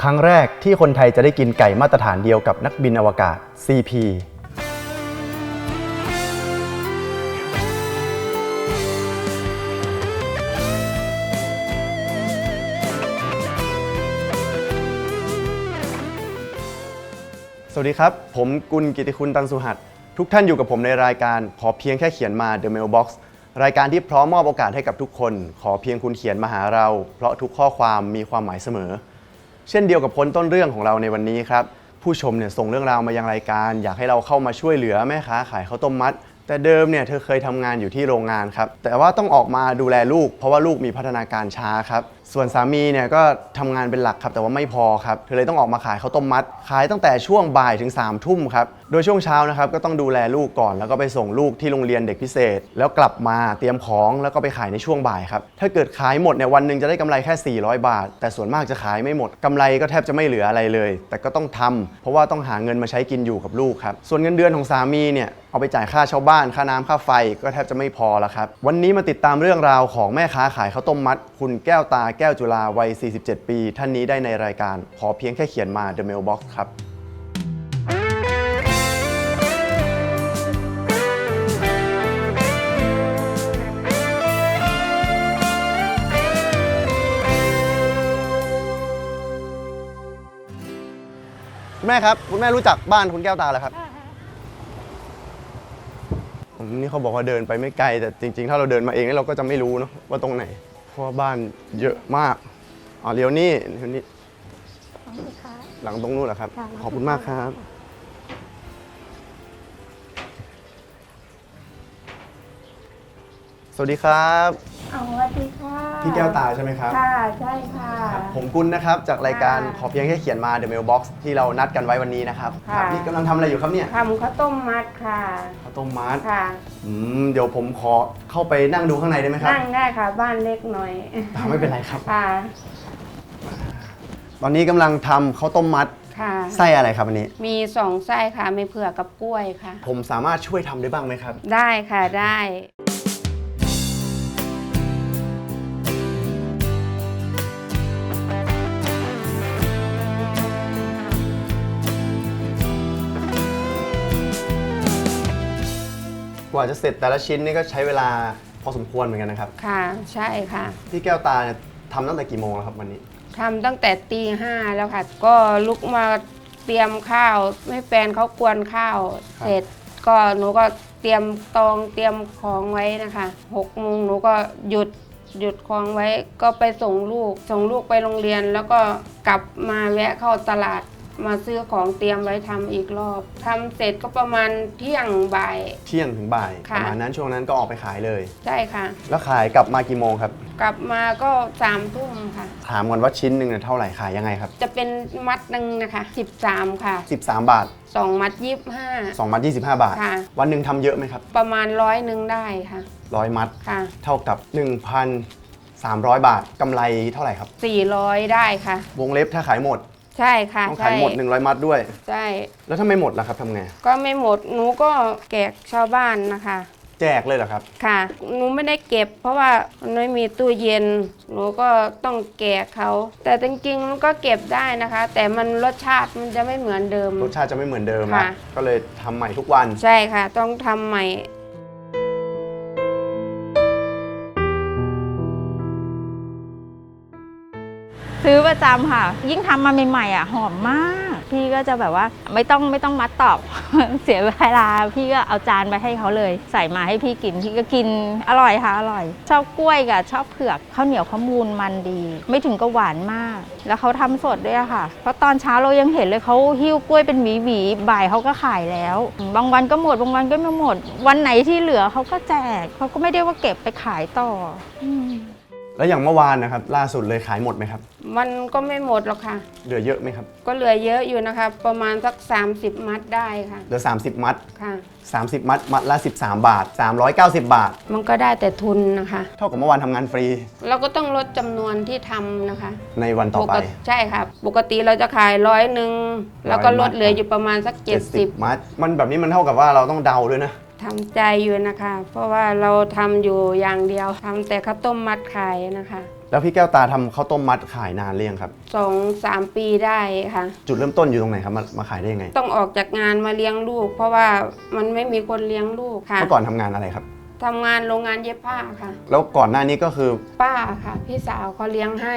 ครั้งแรกที่คนไทยจะได้กินไก่มาตรฐานเดียวกับนักบินอวกาศ CP สวัสดีครับ ผมกุลกิติคุณตันสุหัส ทุกท่านอยู่กับผมในรายการขอเพียงแค่เขียนมา The Mailbox รายการที่พร้อมมอบโอกาสให้กับทุกคน ขอเพียงคุณเขียนมาหาเรา เพราะทุกข้อความมีความหมายเสมอ เช่นเดียวกับคนต้นเรื่องของเราในวันนี้ครับ ผู้ชมเนี่ยส่งเรื่องราวมายังรายการ อยากให้เราเข้ามาช่วยเหลือแม่ค้าขายข้าวต้มมัด แต่เดิมเนี่ยเธอเคยทำงานอยู่ที่โรงงานครับแต่ว่าต้องออกมาดูแลลูก เพราะว่าลูกมีพัฒนาการช้าครับ ส่วนสามีเนี่ยก็ทำงานเป็นหลักครับ แต่ว่าไม่พอครับ เธอเลยต้องออกมาขายข้าวต้มมัด ขายตั้งแต่ช่วงบ่ายถึง3ามทุ่มครับ โดยช่วงเช้านะครับก็ต้องดูแลลูกก่อนแล้วก็ไปส่งลูกที่โรงเรียนเด็กพิเศษ แล้วกลับมาเตรียมของแล้วก็ไปขายในช่วงบ่ายครับ ถ้าเกิดขายหมดเนี่ยวันหนึ่งจะได้กำไรแค่ 400 บาท แต่ส่วนมากจะขายไม่หมดกำไรก็แทบจะไม่เหลืออะไรเลย แต่ก็ต้องทำเพราะว่าต้องหาเงินมาใช้กินอยู่กับลูกครับ ส่วนเงินเดือนของสามีเนี่ยเอาไปจ่ายค่าเช่าบ้านค่าน้ำค่าไฟก็แทบจะไม่พอแล้วครับ วันนี้มาติดตามเรื่องราวของแม่ค้าขายข้าวต้มมัด คุณแก้วตาแก้วจุฬาวัย 47 ปี ท่านนี้ได้ในรายการ ขอเพียงแค่เขียนมา The Mailbox ครับคุณแม่ครับ คุณแม่รู้จักบ้านคุณแก้วตาแล้วครับผมนี่เขาบอกว่าเดินไปไม่ไกล แต่จริง ๆ ถ้าเราเดินมาเองนี่เราก็จะไม่รู้เนอะว่าตรงไหน เพราะว่าบ้านเยอะมากอ๋อเลี้ยวนี่เลี้ยวนี่หลังตรงนู้นเหรอครับขอบคุณมากครับสวัสดีครับ เอาสวัสดีค่ะ พี่แก้วตาใช่ไหมครับ ค่ะ ใช่ค่ะครับผมกุลนะครับ จากรายการค่ะขอเพียงแค่เขียนมา The Mailbox ที่เรานัดกันไว้วันนี้นะครับค่ะ ครับนี่กำลังทำอะไรอยู่ครับเนี่ยทำข้าวต้มมัดค่ะ ข้าวต้มมัดค่ะ อืมเดี๋ยวผมขอเข้าไปนั่งดูข้างในได้ไหมครับนั่งได้ค่ะ บ้านเล็กหน่อย อ่าไม่เป็นไรครับ ค่ะ ตอนนี้กำลังทำข้าวต้มมัดค่ะ ไส้อะไรครับอันนี้ มีสองไส้ค่ะ ไม่เผือกกับกล้วยค่ะ ผมสามารถช่วยทำได้บ้างไหมครับ ได้ค่ะ ได้ กว่าจะเสร็จแต่ละชิ้นนี่ก็ใช้เวลาพอสมควรเหมือนกันนะครับ ค่ะ ใช่ค่ะพี่แก้วตาเนี่ยทำตั้งแต่กี่โมงแล้วครับวันนี้ ทำตั้งแต่ตีห้าแล้วค่ะ ก็ลุกมาเตรียมข้าวให้แฟนเขากวนข้าว ครับ เสร็จก็หนูก็เตรียมตองเตรียมของไว้นะคะหกโมงหนูก็หยุดหยุดของไว้ ก็ไปส่งลูก ส่งลูกไปโรงเรียน แล้วก็กลับมาแวะเข้าตลาด มาซื้อของเตรียมไว้ทำอีกรอบทำเสร็จก็ประมาณเที่ยงบ่าย เที่ยงถึงบ่ายค่ะประมาณนั้นช่วงนั้นก็ออกไปขายเลย ใช่ค่ะ แล้วขายกลับมากี่โมงครับ กลับมาก็สามทุ่มค่ะ ถามก่อนว่าชิ้นหนึ่งเนี่ยเท่าไหร่ขายยังไงครับ จะเป็นมัดหนึ่งนะคะ13 ค่ะ13 บาท2มัดยี่ห้า 2มัด25 บาท ค่ะ วันหนึ่งทำเยอะไหมครับประมาณร้อยหนึ่งได้ค่ะร้อยมัด ค่ะเท่ากับ 1,300 บาทกำไรเท่าไหร่ครับ 400ได้ค่ะ วงเล็บถ้าขายหมด ใช่ค่ะต้องใช่ขายหมด100 มัดด้วย ใช่ แล้วถ้าไม่หมดล่ะครับทำไง ก็ไม่หมดหนูก็แกกชาวบ้านนะคะ แจกเลยเหรอครับ ค่ะ หนูไม่ได้เก็บ เพราะว่ามันไม่มีตู้เย็น หนูก็ต้องแกะเขา แต่จริงๆมันก็เก็บได้นะคะ แต่มันรสชาติมันจะไม่เหมือนเดิม รสชาติจะไม่เหมือนเดิมละค่ะ ก็เลยทำใหม่ทุกวัน ใช่ค่ะ ต้องทำใหม่ ซื้อประจำค่ะ ยิ่งทำมาใหม่ๆอะหอมมาก พี่ก็จะแบบว่าไม่ต้องไม่ต้องมัดตอก เสียเวลาพี่ก็เอาจานไปให้เขาเลย ใส่มาให้พี่กินพี่ก็กินอร่อยค่ะอร่อย ชอบกล้วยกับชอบเผือกข้าวเหนียวข้าวมูลมันดี ไม่ถึงก็หวานมาก แล้วเขาทำสดด้วยค่ะ เพราะตอนเช้าเรายังเห็นเลยเขาหิ้วกล้วยเป็นหวีหวีๆบ่ายเขาก็ขายแล้ว บางวันก็หมดบางวันก็ไม่หมด วันไหนที่เหลือเขาก็แจกเขาก็ไม่ได้ว่าเก็บไปขายต่อ อื แล้วอย่างเมื่อวานนะครับ ล่าสุดเลยขายหมดไหมครับ มันก็ไม่หมดหรอกค่ะ เหลือเยอะไหมครับ ก็เหลือเยอะอยู่นะคะ ประมาณสัก 30 มัดได้ค่ะ เหลือ 30 มัด ค่ะ 30 มัด มัดละ 13 บาท 390 บาท มันก็ได้แต่ทุนนะคะ เท่ากับเมื่อวานทำงานฟรี เราก็ต้องลดจำนวนที่ทำนะคะในวันต่อไป ปกใช่ค่ะ ปกติเราจะขายร้อยหนึ่งแล้วก็ลดเหลืออยู่ประมาณสัก 70 มัด มันแบบนี้มันเท่ากับว่าเราต้องเดาด้วยนะ ทำใจอยู่นะคะ เพราะว่าเราทำอยู่อย่างเดียวทำแต่ข้าวต้มมัดขายนะคะ แล้วพี่แก้วตาทำข้าวต้มมัดขายนานเรียงครับ สองสามปีได้ค่ะ จุดเริ่มต้นอยู่ตรงไหนครับมามาขายได้ยังไงต้องออกจากงานมาเลี้ยงลูก เพราะว่ามันไม่มีคนเลี้ยงลูกค่ะเมื่อก่อนทำงานอะไรครับ ทำงานโรงงานเย็บผ้าค่ะ แล้วก่อนหน้านี้ก็คือป้าค่ะ พี่สาวเขาเลี้ยงให้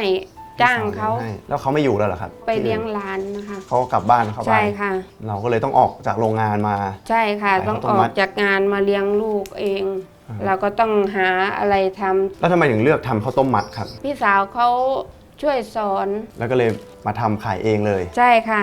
จ้างเขา ให้แล้วเขาไม่อยู่แล้วเหรอครับไปเลี้ยงหลานนะคะ เขาก็กลับบ้านเขาไปใช่ค่ะ เราก็เลยต้องออกจากโรงงานมา ใช่ค่ะขายต้องข้าวต้อมมัอดกจากงานมาเลี้ยงลูกเองอ่าเราก็ต้องหาอะไรทำแล้วทำไมถึงเลือกทำข้าวต้มมัดครับ พี่สาวเขาช่วยสอนแล้วก็เลยมาทำขายเองเลย ใช่ค่ะ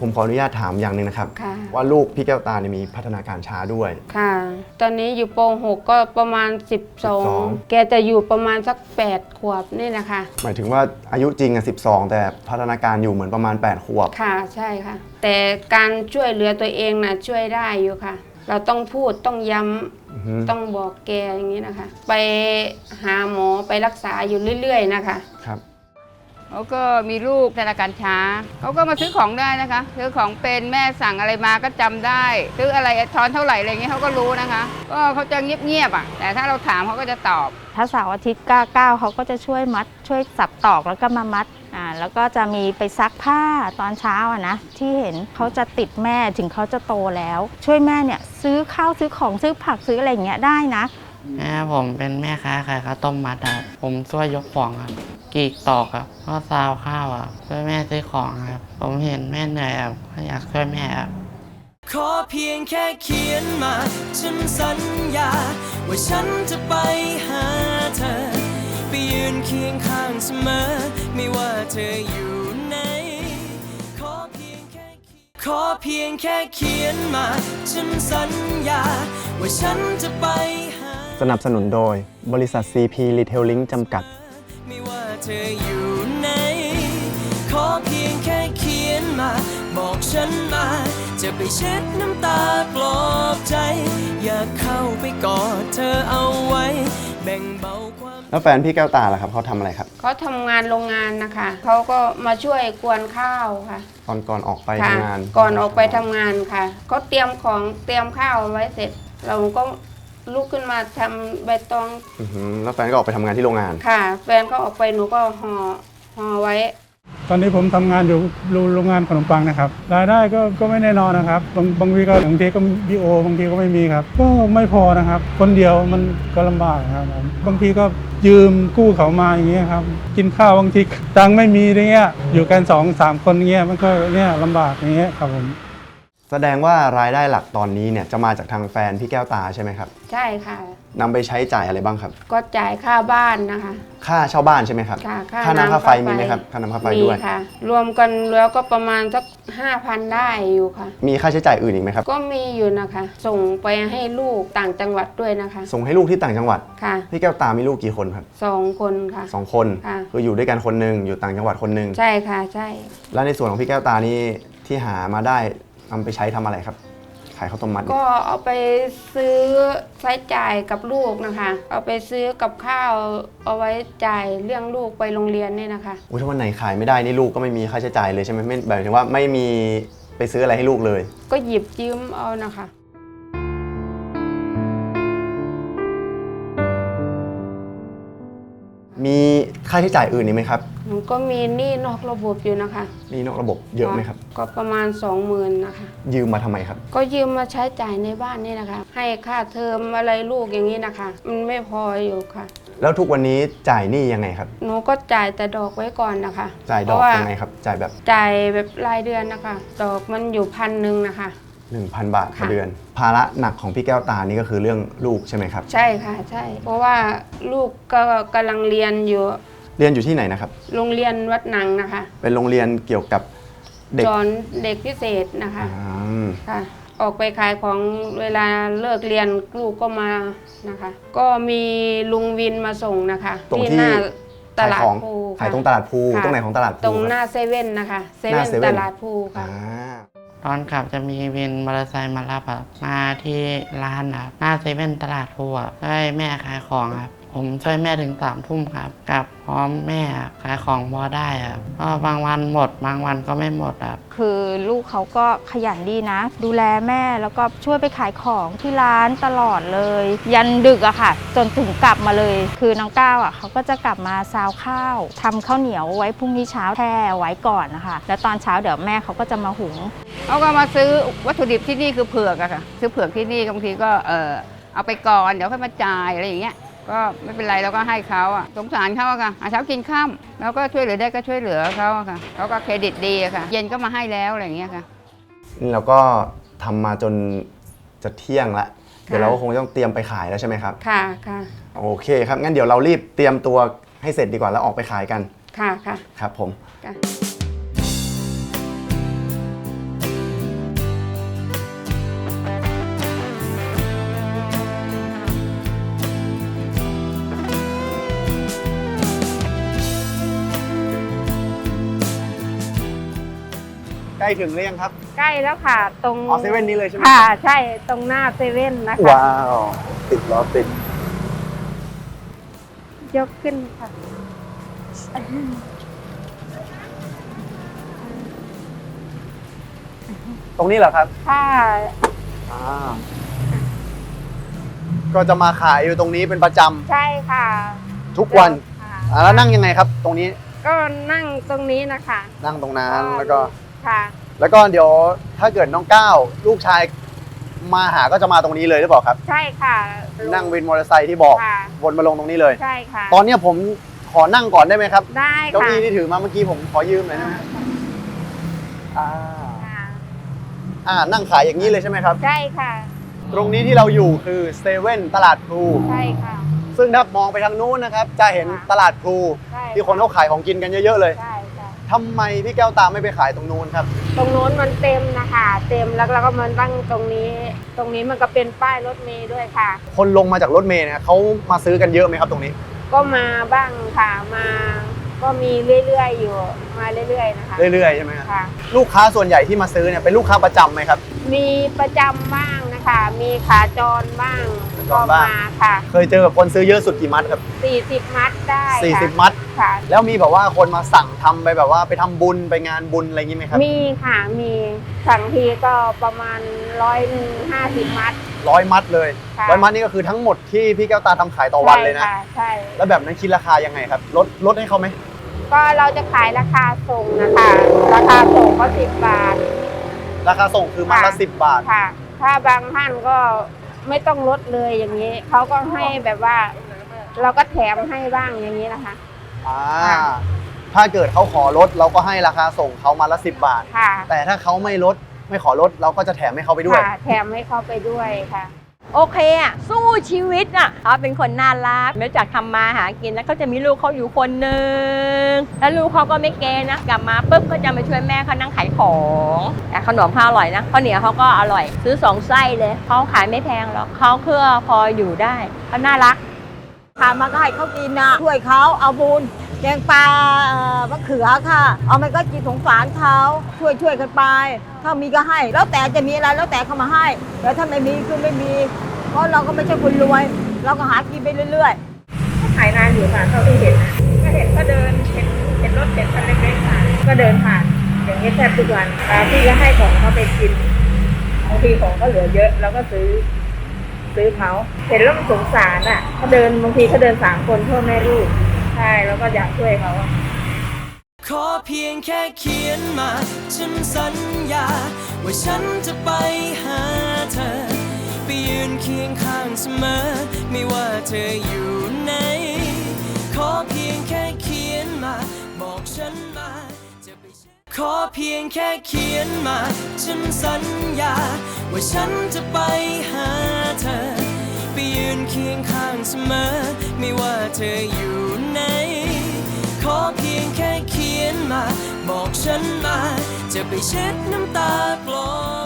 ผมขออนุญาตถามอย่างหนึ่งนะครับ ค่ะ ว่าลูกพี่แก้วตาเนี่ยมีพัฒนาการช้าด้วย ค่ะ ตอนนี้อยู่ป .6 ก็ประมาณ 12 12 แกจะอยู่ประมาณสัก 8 ขวบนี่นะคะ หมายถึงว่าอายุจริงอะ12 แต่พัฒนาการอยู่เหมือนประมาณ 8 ขวบ ค่ะใช่ค่ะ แต่การช่วยเหลือตัวเองนะช่วยได้อยู่ค่ะ เราต้องพูดต้องย้อือฮึำต้องบอกแกอย่างนี้นะคะ ไปหาหมอไปรักษาอยู่เรื่อย ๆ นะคะ ครับ เขาก็มีลูกธนาการช้าเขาก็มาซื้อของได้นะคะ ซื้อของเป็นแม่สั่งอะไรมาก็จำได้ ซื้ออะไรช้อนเท่าไหร่อะไรเงี้ยเขาก็รู้นะคะ ก็เขาจะเงียบๆอะ แต่ถ้าเราถามเขาก็จะตอบ ถ้าเสาร์อาทิตย์ก้าเก้าเขาก็จะช่วยมัด ช่วยสับตอกแล้วก็มามัดอ่าแล้วก็จะมีไปซักผ้าตอนเช้าอะนะที่เห็นเขาจะติดแม่ถึงเขาจะโตแล้ว ช่วยแม่เนี่ยซื้อข้าวซื้อของซื้อผักซื้ออะไรอย่างเงี้ยได้นะ แม่ผมเป็นแม่ค้าขายข้าวต้มมัดครับผมช่วยยกของครับกรีกตอกครับก็ซาวข้าวอะช่วยแม่ซื้อของครับ ผมเห็นแม่เหนื่อยครับก็อยากช่วยแม่ครับขอเพียงแค่เขียนมาฉันสัญญา ว่าฉันจะไปหาเธอ ไปยืนเคียงข้างเสมอ ไม่ว่าเธออยู่ไหนขอเพียงแค่เขียนขอเพียงแค่เขียนมาฉันสัญญา ว่าฉันจะไปหา สนับสนุนโดย บริษัท CP Retailing จำกัด ไม่ว่าเธออยู่ไหนขอเพียงแค่เขียนมา บอกฉันมา จะไปเช็ดน้ำตาปลอบใจ อยากเข้าไปกอดเธอเอาไว้ แบ่งเบาความ แล้วแฟนพี่แก้วตาล่ะครับเขาทำอะไรครับ เขาทำงานโรงงานนะคะ เขาก็มาช่วยกวนข้าวค่ะตอนก่อนออกไปค่ะ ทำงานก่อนออกไปทำงานค่ะ เขาเตรียมของเตรียมข้าวไว้เสร็จ เราก็ ลุกขึ้นมาทำใบตองอือฮึแล้วแฟนก็ออกไปทำงานที่โรงงาน ค่ะ แฟนก็ออกไปหนูก็ห่อห่อไว้ ตอนนี้ผมทำงานอยู่โรงงานขนมปังนะครับรายได้ก็ก็ไม่แน่นอนนะครับบางบางทีก็บางทีก็มีโอบางทีก็ไม่มีครับ ก็ไม่พอนะครับ คนเดียวมันก็ลำบากครับผมบางทีก็ยืมกู้เขามาอย่างเงี้ยครับกินข้าวบางทีตังค์ไม่มีอย่างเงี้ยอยู่กันสองสามคนอย่างเงี้ยมันก็เนี่ยลำบากอย่างเงี้ยครับผม แสดงว่ารายได้หลักตอนนี้เนี่ยจะมาจากทางแฟนพี่แก้วตาใช่ไหมครับใช่ค่ะ นำไปใช้จ่ายอะไรบ้างครับ ก็จ่ายค่าบ้านนะคะ ค่าเช่าบ้านใช่ไหมครับค่ะค่าน้ำค่าไฟมีไหมครับค่าน้ำค่าไฟมีด้วย ค่ะ รวมกันแล้วก็ประมาณสักห้าพันได้อยู่ค่ะ มีค่าใช้จ่ายอื่นอีกไหมครับ ก็มีอยู่นะคะ ส่งไปให้ลูกต่างจังหวัดด้วยนะคะส่งให้ลูกที่ต่างจังหวัด ค่ะพี่แก้วตามีลูกกี่คนครับสองคนค่ะ สองคนค่ะ คืออยู่ด้วยกันคนหนึ่งอยู่ต่างจังหวัดคนหนึ่งใช่ค่ะใช่ แล้วในส่วนของพี่แก้วตานี่ที่หามาได้ นำไปใช้ทำอะไรครับ ขายข้าวต้มมัดเนี่ยก็เอาไปซื้อใช้จ่ายกับลูกนะคะ เอาไปซื้อกับข้าวเอาไว้จ่ายเรื่องลูกไปโรงเรียนเนี่ยนะคะ อุ๊ยถ้าวันไหนขายไม่ได้นี่ลูกก็ไม่มีค่าใช้จ่ายเลยใช่ไหมไม่แบบถึงว่าไม่มีไปซื้ออะไรให้ลูกเลย ก็หยิบยืมเอานะคะ มีค่าใช้จ่ายอื่นอีกไหมครับ มันก็มีหนี้นอกระบบอยู่นะคะนี่นอกระบบเยอะไหมครับ ก็ประมาณสองหมื่นนะคะ ยืมมาทำไมครับ ก็ยืมมาใช้จ่ายในบ้านนี่นะคะ ให้ค่าเทอมอะไรลูกอย่างนี้นะคะ มันไม่พออยู่ค่ะ แล้วทุกวันนี้จ่ายหนี้ยังไงครับ หนูก็จ่ายแต่ดอกไว้ก่อนนะคะจ่ายดเพอกราะว่ายังไงครับ จ่ายแบบ จ่ายแบบรายเดือนนะคะ ดอกมันอยู่พันหนึ่งนะคะ 1,000 บาทต่อค่ะ เดือน ภาระหนักของพี่แก้วตานี่ก็คือเรื่องลูกใช่ไหมครับ ใช่ค่ะ ใช่ เพราะว่าลูกก็กำลังเรียนอยู่ เรียนอยู่ที่ไหนนะครับ โรงเรียนวัดหนังนะคะ เป็นโรงเรียนเกี่ยวกับเด็กสอนเด็กพิเศษนะคะ อ่าค่ะ ออกไปขายของเวลาเลิกเรียนลูกก็มานะคะ ก็มีลุงวินมาส่งนะคะตรงที่หน้าตลาดขายของภูขายค่ะตรงตลาดภูค่ะตรงไหนของตลาดภูตรงหคน้ารับเซเว่นนะคะเซหน้าเว่นเซเว่ตนลาดภูค่ะ อ่าตอนกลับจะมีวินมอเตอร์ไซค์มารับอะมาที่ร้านอะหน้าเซเว่นตลาดพลูอะให้แม่ขายของครับ ผมช่วยแม่ถึงสามทุ่มครับกลับพร้อมแม่อะขายของพอได้ครับก็บางวันหมดบางวันก็ไม่หมดครับคือลูกเขาก็ขยันดีนะ ดูแลแม่แล้วก็ช่วยไปขายของที่ร้านตลอดเลย ยันดึกอะค่ะ จนถึงกลับมาเลย คือน้องก้าวอะเขาก็จะกลับมาซาวข้าวทำข้าวเหนียวไว้พรุ่งนี้เช้าแช่ไว้ก่อนนะคะแล้วตอนเช้าเดี๋ยวแม่เขาก็จะมาหุงเขาก็มาซื้อวัตถุดิบที่นี่คือเผือกอะค่ะซื้อเผือกที่นี่บางทีก็เออเอาไปก่อนเดี๋ยวค่อยมาจ่ายอะไรอย่างเงี้ย ก็ไม่เป็นไรเราก็ให้เขาอะสงสารเขาอะค่ะหาเช้ากินข้ามแล้วก็ช่วยเหลือได้ก็ช่วยเหลือเขาอะค่ะเขาก็เครดิตดีอะค่ะ เย็นก็มาให้แล้วอะไรอย่างเงี้ยค่ะนี่เราก็ทำมาจนจะเที่ยงละเดี๋ยวเราก็คงต้องเตรียมไปขายแล้วใช่ไหมครับ ค่ะค่ะโอเคครับงั้นเดี๋ยวเรารีบเตรียมตัวให้เสร็จดีกว่าแล้วออกไปขายกันค่ะค่ะครับผม ค่ะ ล้ถึงหรือยังครับ ใกล้แล้วค่ะ ตรงอ๋อเซเว่นนี้เลยใช่ไหมค่ะ ใช่ตรงหน้าเซเว่นนะคะว้าวติดล้อติด ยกขึ้นค่ะ ตรงนี้เหรอครับค่ะอ่าก็จะมาขายอยู่ตรงนี้เป็นประจใช่ค่ะำทุกวันค่ะอ่าแล้วนั่งยังไงครับ ตรงนี้ก็นั่งตรงนี้นะคะ นั่งตรงนั้นแล้วก็ ค่ะ แล้วก็เดี๋ยวถ้าเกิดน้องก้าวลูกชายมาหาก็จะมาตรงนี้เลยหรือเปล่าครับ ใช่ค่ะนั่งวินมอเตอร์ไซค์ที่บอกค่ะวนมาลงตรงนี้เลย ใช่ค่ะ ตอนเนี้ยผมขอนั่งก่อนได้ไหมครับได้เก้าค่ะอี้ที่ถือมาเมื่อกี้ผมขอยืมหน่อยได้ไหมอ่าค่ะอ่านั่งขายอย่างนี้เลยใช่ไหมครับ ใช่ค่ะ ตรงนี้ที่เราอยู่คือเซเว่นตลาดพลูใช่ค่ะ ซึ่งถ้ามองไปทางนู้นนะครับ จะเห็นค่ะตลาดพลูใช่ที่คนเขาขายของกินกันเยอะๆเลย ใช่ค่ะ ทำไมพี่แก้วตาไม่ไปขายตรงนู้นครับ ตรงโน้นมันเต็มนะคะ เต็มแล้วเราก็มาตั้งตรงนี้ ตรงนี้มันก็เป็นป้ายรถเมล์ด้วยค่ะ คนลงมาจากรถเมล์เนี่ยเขามาซื้อกันเยอะไหมครับตรงนี้ ก็มาบ้างค่ะมา ก็มีเรื่อยๆอยู่มาเรื่อยๆนะคะเรื่อยๆใช่ไหมครับค่ะ ลูกค้าส่วนใหญ่ที่มาซื้อเนี่ยเป็นลูกค้าประจำไหมครับ มีประจำบ้างนะคะ มีขาจรบ้างขาจ ก็รบ้างมาค่ะ เคยเจอกับคนซื้อเยอะสุดกี่มัดครับ 40 มัดได้ค่ะ40 มัดค่ะ แล้วมีแบบว่าคนมาสั่งทำไปแบบว่าไปทำบุญไปงานบุญอะไรอย่างนี้ไหมครับ มีค่ะมีสั่งทีก็ประมาณร้อยหนึ่งห้าสิบมัดร้อยมัดเลยค่ะร้อยมัดนี่ก็คือทั้งหมดที่พี่แก้วตาทำขายต่อวันเลยนะใช่ค่ะใช่แล้วแบบนั้นคิดราคายังไงครับลดลดให้เขาไหมก็เราจะขายราคาส่งนะคะ ราคาส่งก็สิบบาท ราคาส่งคือมัดละค่ะสิบบาทค่ะ ถ้าบางท่านก็ ไม่ต้องลดเลยอย่างนี้เขาก็ให้แบบว่า เราก็แถมให้บ้างอย่างนี้นะคะ อ่าค่ะถ้าเกิดเขาขอลดเราก็ให้ราคาส่งเขามาละสิบบาท ค่ะแต่ถ้าเขาไม่ลดไม่ขอลดเราก็จะแถมให้เขาไปด้วย ค่ะแถมให้เขาไปด้วยค่ะ โอเคอะสู้ชีวิตอะเขาเป็นคนน่ารักแล้วจากทำมาหากินแล้วเขาจะมีลูกเขาอยู่คนหนึ่งแล้วลูกเขาก็ไม่เกณฑ์นะกลับมาปุ๊บก็จะมาช่วยแม่เขานั่งขายของแต่ขนมเขาอร่อยนะข้าวเหนียวเขาก็อร่อย ซื้อสองไส้เลยเขาขายไม่แพงหรอกเขาเพื่อพออยู่ได้เขาน่ารักทามาก็ให้เขากินนะช่วยเขาเอาบุญแกงปลามะเขือค่ะ เอามันก็จิตสงสารเขาช่วยช่วยกันไป ถ้ามีก็ให้ แล้วแต่จะมีอะไรแล้วแต่เขามาให้แต่ถ้าไม่มีคือไม่มี ราะเราก็ไม่ใช่คนรวย เราก็หากินไปเรื่อยๆขายนานอยู่ค่ะเท่าที่เห็นนะก็เห็นก็เดินเห็นเห็นรถเห็นคันเล็กๆผ่านก็เดินผ่าน อย่างนี้แทบทุกวันอ่าพี่ก็ให้ของเขาไปกินบางทีของก็เหลือเยอะเราก็ซื้อซื้อเขาเห็นแล้วมันสงสารอะเขาเดินบางทีเขาเดินสามคนพ่อแม่ลูกใช่แล้วก็อยากช่วยเขาอะขอเพียงแค่เขียนมา ฉันสัญญา ว่าฉันจะไปหาเธอ ไปยืนเคียงข้างเสมอ ไม่ว่าเธออยู่ไหน ขอเพียงแค่เขียนมา บอกฉันมา จะไปขอเพียงแค่เขียนมา ฉันสัญญา ว่าฉันจะไปหาเธอ ไปยืนเคียงข้างเสมอ ไม่ว่าเธออยู่ไหน ขอเพียงแค่เขียนมา บอกฉันมา จะไปเช็ดน้ำตาปลอ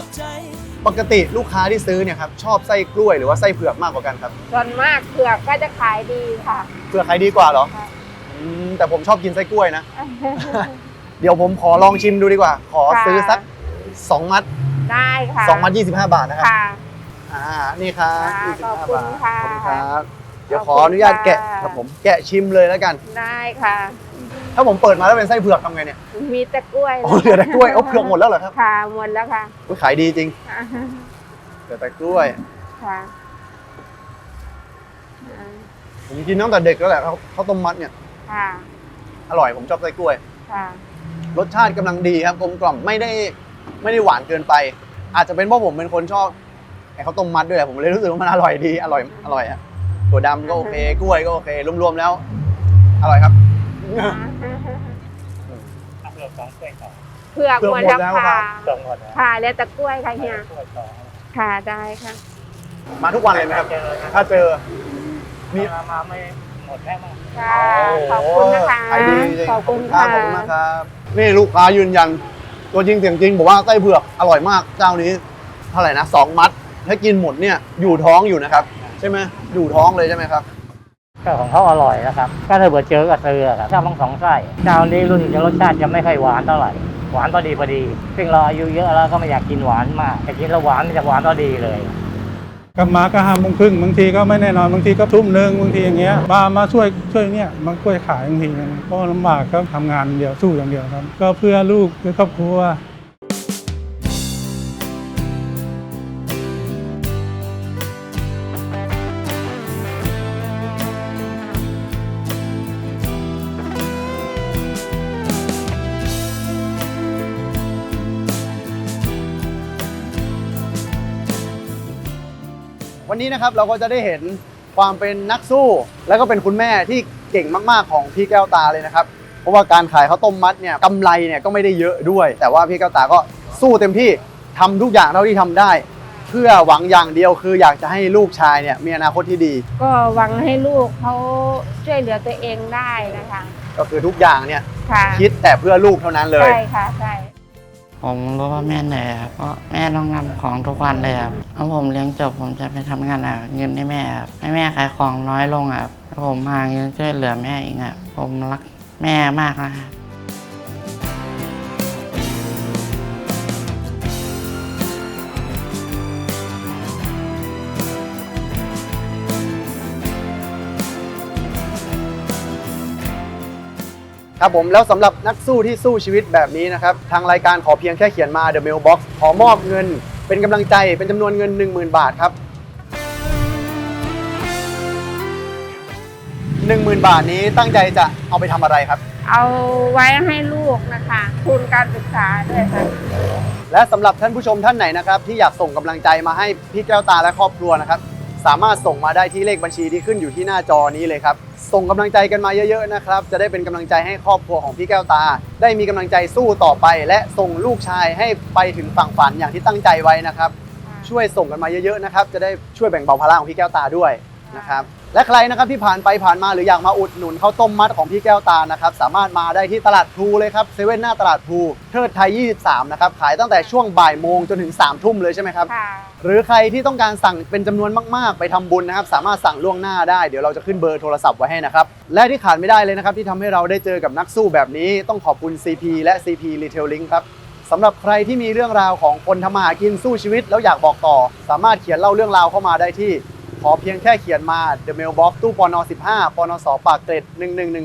บใจ ปกติลูกค้าที่ซื้อเนี่ยครับชอบไส้กล้วยหรือว่าไส้เผือกมากกว่ากันครับส่วนมากเผือกก็จะขายดีค่ะ เผือกขายดีกว่าเหรอค่ะ อืมแต่ผมชอบกินไส้กล้วยนะ เดี๋ยวผมขอลองชิมดูดีกว่า ขอค่ะ ซื้อสักสองมัด ได้ค่ะสองมัด 25 บาทนะครับ ค่ะ อ่า นี่ครับค่ะ25 ขอบคุณบาทค่ะขอบคุณครับ เดี๋ยวขขอบอคุณอนุญาตแกะค่ะครับผม แกะชิมเลยแล้วกัน ได้ค่ะ ถ้าผมเปิดมาแล้วเป็นไส้เผือกทำไงเนี่ยมีแต่กล้วยอ๋อเหลือแต่กล้วยเอาเผือกหมดแล้วเหรอครับค่ะหมดแล้วค่ะอุ๊ยขายดีจริงเหลือแต่กล้วยค่ะผมกินตั้งแต่เด็กแล้วแหละข้าวข้าวต้มมัดเนี่ยค่ะอร่อยผมชอบไส้กล้วยค่ะรสชาติกำลังดีครับกลมกล่อมไม่ได้ไม่ได้หวานเกินไป อาจจะเป็นเพราะผมเป็นคนชอบไอ้ข้าวต้มมัดด้วยแหละผมเลยรู้สึกว่ามันอร่อยดีอร่อยอร่อยอะถั่วดำก็โอเคกล้วยก็โอเครวมๆแล้ว อร่อยครับ เผือกเผือกหหมมดดแล้วแล้วค่ะครับค่ะเหลือแต่กล้วยค่ะเฮียค่ะได้ค่ะ มาทุกวันเลยไหมครับถ้าเจอมีค่ะขอบคุณนะคะขายดีจริงขอบคุณรัค่ะขอบคุณมากครับ นี่ลูกค้ายืนยัน ตัวจริงเสียงจริงบอกว่าไส้เผือกอร่อยมากเจ้านี้เท่าไหร่นะสองมัดถ้ากินหมดเนี่ยอยู่ท้องอยู่นะครับ ใช่ไหมอยู่ท้องเลยใช่ไหมครับ ก็ของเขาอร่อยนะครับก็ถ้าเกิดเจอกับเซอร์ครับเจ้าทั้งสองไส้เจ้านี้รู้สึกจะรสชาติจะไม่ค่อยหวานเท่าไหร่หวานพอดีพอดีซึ่งเราอายุเยอะแล้วก็ไม่อยากกินหวานมากแต่กินแล้วหวานมันจะหวานพอดีเลยกลับมาก็ห้าโมงครึ่งบางทีก็ไม่แน่นอนบางทีก็ทุ่มหนึ่งบางทีอย่างเงี้ยมามาช่วยช่วยเนี่ยมาช่วยขายบางทีก็ลำบากก็ทำงานเดียวสู้อย่างเดียวครับ ก็เพื่อลูกเพื่อครอบครัว นนี้นะครับเราก็จะได้เห็นความเป็นนักสู้ แล้วก็เป็นคุณแม่ที่เก่งมากๆของพี่แก้วตาเลยนะครับ เพราะว่าการขายข้าวต้มมัดเนี่ยกำไรเนี่ยก็ไม่ได้เยอะด้วย แต่ว่าพี่แก้วตาก็สู้เต็มที่ทำทุกอย่างเท่าที่ทำได้ เพื่อหวังอย่างเดียวคืออยากจะให้ลูกชายเนี่ยมีอนาคตที่ดี ก็หวังให้ลูกเขาช่วยเหลือตัวเองได้นะคะ ก็คือทุกอย่างเนี่ยค่ะคิดแต่เพื่อลูกเท่านั้นเลยใช่ค่ะใช่ ผมรู้ว่าแม่เหนื่อยครับเพราะแม่ต้องทำของทุกวันเลยครับถ้าผมเลี้ยงจบผมจะไปทำงานหาเงินให้แม่ครับให้แม่ขายของน้อยลงครับผมหาเงินช่วยเหลือแม่อีกครับผมรักแม่มากนะครับ ครับผมแล้วสำหรับนักสู้ที่สู้ชีวิตแบบนี้นะครับ ทางรายการขอเพียงแค่เขียนมา The Mailbox ขอมอบเงิน เป็นกำลังใจเป็นจำนวนเงิน 10,000 บาทครับ 10,000 บาทนี้ตั้งใจจะเอาไปทำอะไรครับ เอาไว้ให้ลูกนะคะทุนการศึกษาด้วยค่ะและสำหรับท่านผู้ชมท่านไหนนะครับ ที่อยากส่งกำลังใจมาให้พี่แก้วตาและครอบครัวนะครับ สามารถส่งมาได้ที่เลขบัญชีที่ขึ้นอยู่ที่หน้าจอนี้เลยครับ ส่งกำลังใจกันมาเยอะๆนะครับ จะได้เป็นกำลังใจให้ครอบครัวของพี่แก้วตา ได้มีกำลังใจสู้ต่อไป และส่งลูกชายให้ไปถึงฝั่งฝันอย่างที่ตั้งใจไว้นะครับ ช่วยส่งกันมาเยอะๆนะครับ จะได้ช่วยแบ่งเบาภาระของพี่แก้วตาด้วย นะครับและใครนะครับที่ผ่านไปผ่านมาหรืออยากมาอุดหนุนข้าวต้มมัดของพี่แก้วตานะครับสามารถมาได้ที่ตลาดพลูเลยครับเซเว่นหน้าตลาดพลูเทิดไทย 23 นะครับขายตั้งแต่ช่วงบ่ายโมงจนถึง3ามทุ่มเลยใช่ไหมครับ ค่ะ หรือใครที่ต้องการสั่งเป็นจำนวนมาก ๆ ไปทำบุญนะครับ สามารถสั่งล่วงหน้าได้เดี๋ยวเราจะขึ้นเบอร์โทรศัพท์ไว้ให้นะครับ และที่ขาดไม่ได้เลยนะครับ ที่ทำให้เราได้เจอกับนักสู้แบบนี้ ต้องขอบคุณ CP และ CP Retailing ครับสำหรับใครที่มีเรื่องราวของคนทำมาหากินสู้ชีวิต แล้วอยากบอกต่อ สามารถเขียนเล่าเรื่องราวเข้ามาได้ที่ ขอเพียงแค่เขียนมา The Mailbox ตู้ปน15ปนสปากเกร็ด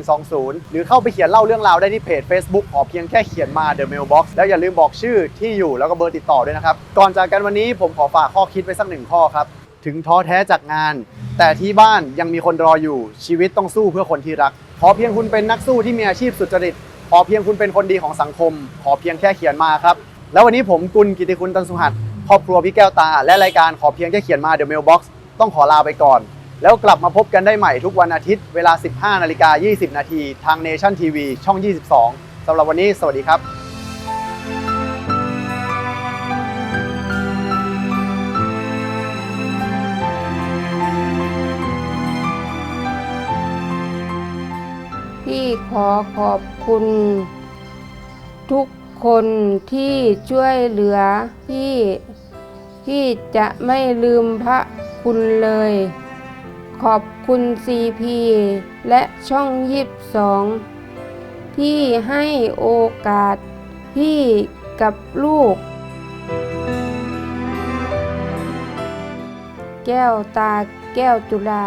11120 หรือเข้าไปเขียนเล่าเรื่องราวได้ที่เพจ Facebook ขอเพียงแค่เขียนมา The Mailbox แล้วอย่าลืมบอกชื่อที่อยู่แล้วก็เบอร์ติดต่อด้วยนะครับ ก่อนจากกันวันนี้ผมขอฝากข้อคิดไว้สักหนึ่งข้อครับ ถึงท้อแท้จากงาน แต่ที่บ้านยังมีคนรออยู่ชีวิตต้องสู้เพื่อคนที่รัก ขอเพียงคุณเป็นนักสู้ที่มีอาชีพสุจริตขอเพียงคุณเป็นคนดีของสังคม ขอเพียงแค่เขียนมาครับ แล้ววันนี้ผมกุลกิติคุณตันสุหัสครอบครัวพี่แก้วตา และรายการขอเพียงแค่เขียนมา The Mailbox ต้องขอลาไปก่อน แล้วกลับมาพบกันได้ใหม่ทุกวันอาทิตย์เวลา 15นาฬิกา20 นาทีทาง Nation TV ช่อง 22สำหรับวันนี้ สวัสดีครับพี่ขอขอบคุณ ทุกคนที่ช่วยเหลือพี่พี่จะไม่ลืมพระ คุณเลย ขอบคุณซีพีและช่องยิบสองที่ให้โอกาสพี่กับลูก แก้วตาแก้วจุฬา